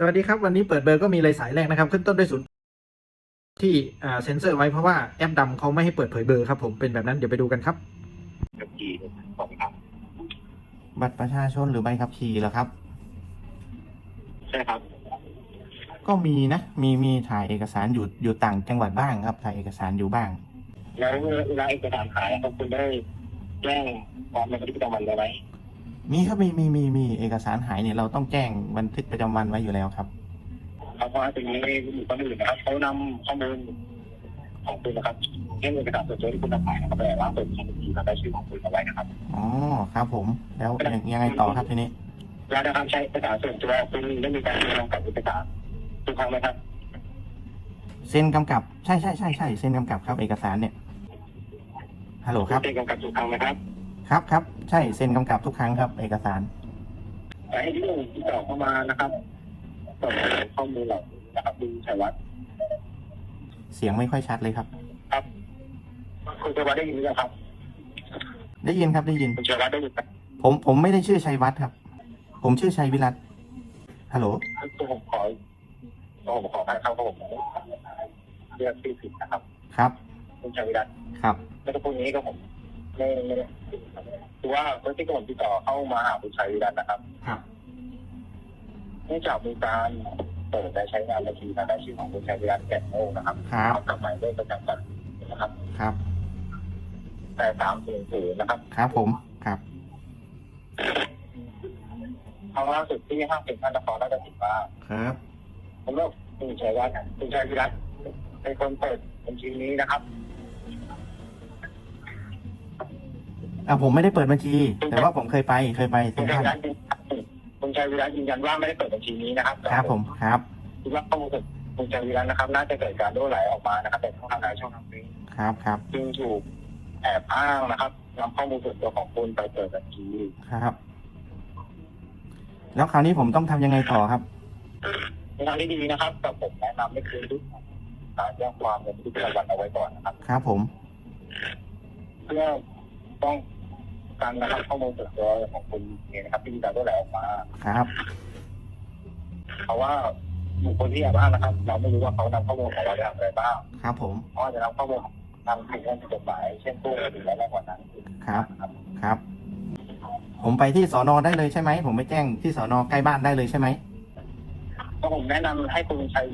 สวัสดีครับ วันนี้เปิดเบอร์ก็มีเลยสายแรกนะครับ ขึ้นต้นด้วยศูนย์ที่อ่าเซ็นเซอร์ไว้เพราะว่าแอปดำเขาไม่ให้เปิดเผยเบอร์ครับผมเป็นแบบนั้นเดี๋ยวไปดูกันครับขับขี่สองครับ บัตรประชาชนหรือใบขับขี่เหรอครับ ใช่ครับ ก็มีนะมีมีถ่ายเอกสารอยู่อยู่ต่างจังหวัดบ้างครับ ถ่ายเอกสารอยู่บ้าง แล้วเวลาเอกสารขายครับคุณได้แจ้งความในบันทึกประจำวันไว้ไห มมีครับมีมีมีมีเอกสารหายเนี่ยเราต้องแจ้งบันทึกประจำวันไว้อยู่แล้วครับครับเพราะว่าตรงนี้บุคคลอื่นนะครับเขานำข้อมูลของคุณนะครับเช่นเอกสารส่วนตัวที่คุณนำขายนะครับไปร้านเปิดบัญชีและได้ชื่อของคุณเอาไว้นะครับ อ๋อครับผมแล้วยังยังไงต่อครับทีนี้ แล้วนะครับใช้เอกสารส่วนตัวคุณได้มีการลงกับเอกสารทุกครั้งไหมครับเซ็นกำกับใช่ใช่ใช่ใช่เซ็นกำกับครับเอกสารเนี่ยฮัลโหลครับ เป็นกำกับทุกครั้งไหมครับ ครับครับใช่เซ็นกำกับทุกครั้งครับ เอกสารแต่ให้ที่หนึ่งติดต่อเข้ามานะครับส่งข้อมูลเหล่านี้นะครับดูชัยวัฒน์เสียงไม่ค่อยชัดเลยครับ ครับคุณชัยวัฒน์ได้ยินหรือยังครับได้ยินครับได้ยิน คุณชัยวัฒน์ได้ยินไหมผมผมไม่ได้ชื่อชัยวัฒน์ครับ ผมชื่อชัยวิรัตฮัลโหลตัวผมขอตัวผมขอให้เข้าผมเรียกชื่อผิดนะครับ ครับ คุณชัยวิรัตน์ครับ แล้วก็พวกนี้ก็ผม ไม่ไม่ได้คือว่าคนที่ผมติดต่อเข้ามาหาคุณชัยวิรัตน์นะครับครับ เนื่องจากมีการเปิดและใช้งานบัญชีทางด้านชื่อของคุณชัยวิรัตน์แก่นโง่นะครับครับ เอากับหมายเลขประจำวันนะครับ ครับ แต่สามศูนย์ศูนย์นะครับครับผม ครับ ครั้งล่าสุดที่ห้างเซ็นทรัลนครราชสีมาครับ ผมว่าคุณชัยวัฒน์คุณชัยวิรัตน์เป็นคนเปิดบัญชีนี้นะครับ อะผมไม่ได้เปิดบัญชี แต่ว่าผมเคยไปเคยไปคุเซ็ณนชัทยรัลวิรัตน์ยืนคุณชัยวิรัตน์ยืนยันว่าไม่ได้เปิดบัญชีนี้นะครับครับผมครับ คิดว่าข้อมูลของคุณชัยวิรัตน์นะครับ น่าจะเกิดการรั่วไหลออกมานะครับแต่ช่องทางใดช่องทางหนึ่งครับครับจึงถูกแอบอ้างนะครับนำข้อมูลส่วนตัวของคุณไปเปิดบัญชี ครับ แล้วคราวนี้ผมต้องทำยังไงต่อครับในทางที่ดีนะครับแต่ผมแนะนำให้คืนทุกการแจ้งความในบันทึกประจำวันเอาไว้ก่อนนะครับ ครับผม เพื่อป้อง กันนะครับข้อมูลส่วนตัวของคุณเองนะครับที่มีการรั่วไหลออกมาครับ เพราะว่าบุคคลที่แอบอ้างนะครับ เราไม่รู้ว่าเขานำข้อมูลของเราไปทำอะไรบ้างครับผมเขาอาจจะนำข้อมูลนำผิดเรื่องผิดกฎหมายเช่นตู้หรืออะไรกว่านั้นครับ ครับ ผมไปที่สอนอได้เลยใช่ไหม ผมไปแจ้งที่สอนอใกล้บ้านได้เลยใช่ไหมก็ผมแนะนำให้คุณชัย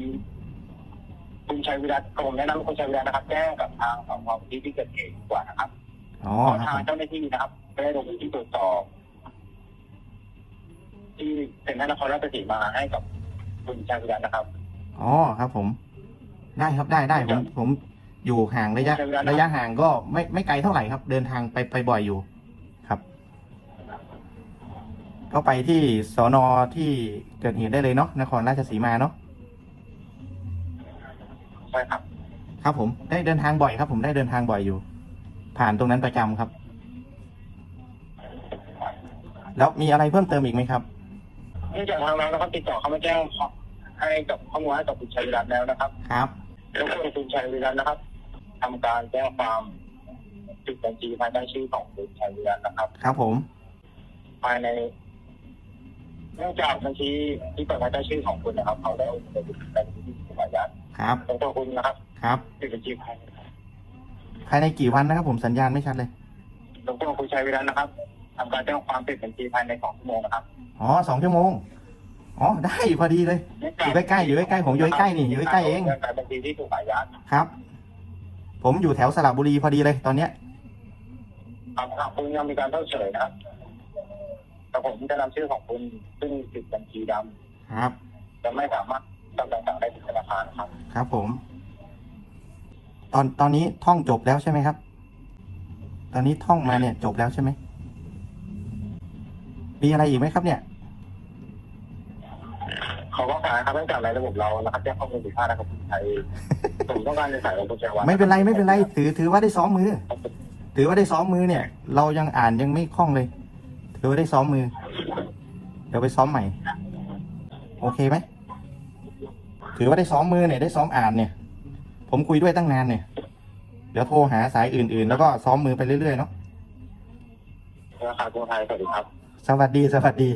คุณชัยวิรัตก็ผมแนะนำให้คุณชัยวิรัตนะครับแจ้งกับทางสพที่ที่เกิดเหตุดีกว่านะครับ อ๋อเพราะครับทางผมเจ้าหน้าที่นะครับไม่ได้ลงพื้นที่ตรวจสอบที่เป็นท่านนครราชสีมาให้กับคุณชัยวิรัตนะครับอ๋อครับ ผม ได้ครับได้ได้ผมผมอยู่ห่างระยะ ระยะห่างก็ไม่ไม่ไกลเท่าไหร่ครับ เดินทางไปไปบ่อยอยู่ ครับ ก็ไปที่สอนอที่เกิดเหตุได้เลยเนาะนครราชสีมาเนาะใช่ครับ ครับผมได้เดินทางบ่อยครับ ผมได้เดินทางบ่อยอยู่ ผ่านตรงนั้นประจำครับ แล้วมีอะไรเพิ่มเติมอีกไหมครับ เนื่องจากทางเรานะครับติดต่อเข้ามาแจ้งให้กับข้อมูลให้กับคุณชัยวิรัตแล้วนะครับครับ รบกวนคุณชัยวิรัตนะครับทำการแจ้งความปิดบัญชีภายใต้ชื่อของคุณชัยวิรัตนะครับ ครับผมภายใน เนื่องจากบัญชีที่เปิดภายใต้ชื่อของคุณนะครับ เขาได้เอาไปเป็นบัญชีที่ถูกอายัดครับตรงตัวคุณนะครับครับปิดบัญชีภาย ภายในกี่วันนะครับ ผมสัญญาณไม่ชัดเลยรบกวนคุณชัยวิรัตนะครับทำการแจ้งความปิดบัญชีภายในสองชั่วโมงนะครับอ๋อสองชั่วโมงอ๋อได้พอดีเลย อยู่ใกล้ๆอยู่ใกล้ๆผมอยู่ใกล้ๆนี่อยู่ใกล้ๆเองเรื่องการบัญชีที่ถูกอายัดครับ ผมอยู่แถวสระบุรีพอดีเลยตอนเนี้ยทางทางคุณยังมีการเพิกเฉยนะครับแต่ผมจะนำชื่อของคุณซึ่งปิดบัญชีดครับำจะไม่สามารถจำต่างๆได้ถึงธนาคารครับ ครับผม ตอนตอนนี้ท่องจบแล้วใช่ไหมครับ ตอนนี้ท่องมาเนี่ยจบแล้วใช่ไหมมีอะไรอีกไหมครับ เนี่ยขอว่าการครับเนื่องจากในระบบเรานะครับแจ้งข้อมูลผิดพลาดนะครับคุณชัยผมต้องการจะใส่ของคุณชัยวัฒน์ไม่เป็นไรไม่เป็นไร ถือถือว่าได้ซ้อมมือ ถือว่าได้ซ้อมมือเนี่ย เรายังอ่านยังไม่คล่องเลย ถือว่าได้ซ้อมมือ เดี๋ยวไปซ้อมใหม่ โอเคไหมถือว่าได้ซ้อมมือเนี่ยได้ซ้อมอ่านเนี่ย ผมคุยด้วยตั้งนานเนี่ย เดี๋ยวโทรหาสายอื่น ๆ แล้วก็ซ้อมมือไปเรื่อยๆเนาะ ธนาคารกรุงไทยสวัสดีครับ สวัสดีสวัสดี